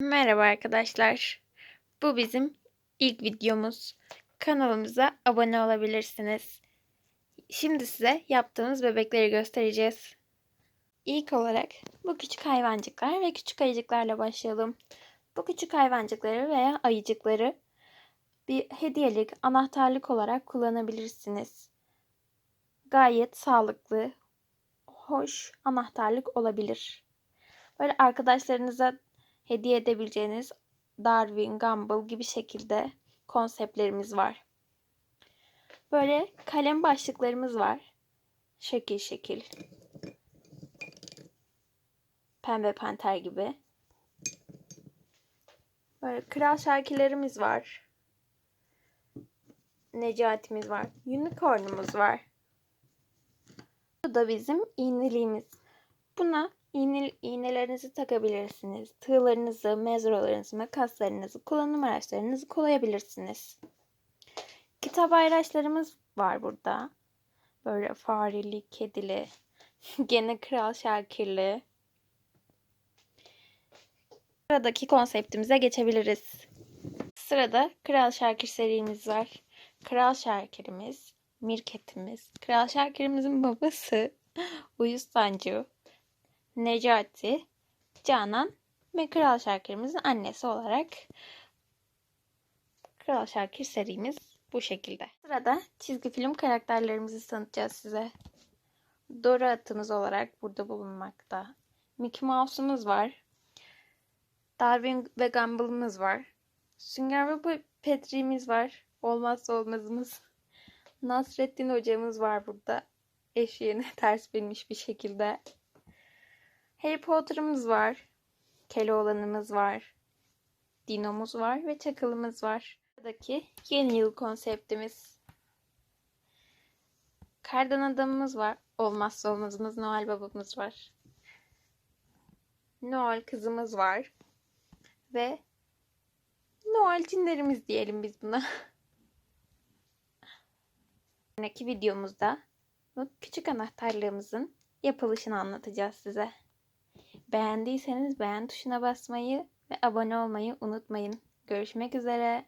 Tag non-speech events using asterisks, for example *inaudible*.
Merhaba arkadaşlar. Bu bizim ilk videomuz. Kanalımıza abone olabilirsiniz. Şimdi size yaptığımız bebekleri göstereceğiz. İlk olarak bu küçük hayvancıklar ve küçük ayıcıklarla başlayalım. Bu küçük hayvancıkları veya ayıcıkları bir hediyelik, anahtarlık olarak kullanabilirsiniz. Gayet sağlıklı, hoş anahtarlık olabilir. Böyle arkadaşlarınıza hediye edebileceğiniz Darwin, Gumball gibi şekilde konseptlerimiz var. Böyle kalem başlıklarımız var. Şekil şekil. Pembe panter gibi. Böyle kral şarkılarımız var. Necati'miz var. Unicorn'umuz var. Bu da bizim iğneliğimiz. Buna iğne, iğnelerinizi takabilirsiniz. Tığlarınızı, mezralarınızı, makaslarınızı, kullanım araçlarınızı koyabilirsiniz. Kitap ayraçlarımız var burada. Böyle fareli, kedili, *laughs* gene kral şarkırlı. Sıradaki konseptimize geçebiliriz. Sırada Kral Şarkır serimiz var. Kral Şarkır'ımız, Mirket'imiz, Kral Şarkır'ımızın babası *laughs* Uyuz Sancı, Necati, Canan ve Kral Şarkır'ımızın annesi olarak Kral Şarkır serimiz bu şekilde. Sırada çizgi film karakterlerimizi tanıtacağız size. Dora atımız olarak burada bulunmakta. Mickey Mouse'umuz var. Darwin ve Gumball'ımız var. Sünger ve Petri'miz var. Olmazsa olmazımız. Nasrettin hocamız var burada. Eşeğine *laughs* ters binmiş bir şekilde. Harry Potter'ımız var. Keloğlan'ımız var. Dino'muz var ve Çakıl'ımız var. Buradaki yeni yıl konseptimiz. Kardan adamımız var. Olmazsa olmazımız Noel babamız var. Noel kızımız var. Ve Noel cinlerimiz diyelim biz buna. *laughs* Sonraki videomuzda bu küçük anahtarlığımızın yapılışını anlatacağız size. Beğendiyseniz beğen tuşuna basmayı ve abone olmayı unutmayın. Görüşmek üzere.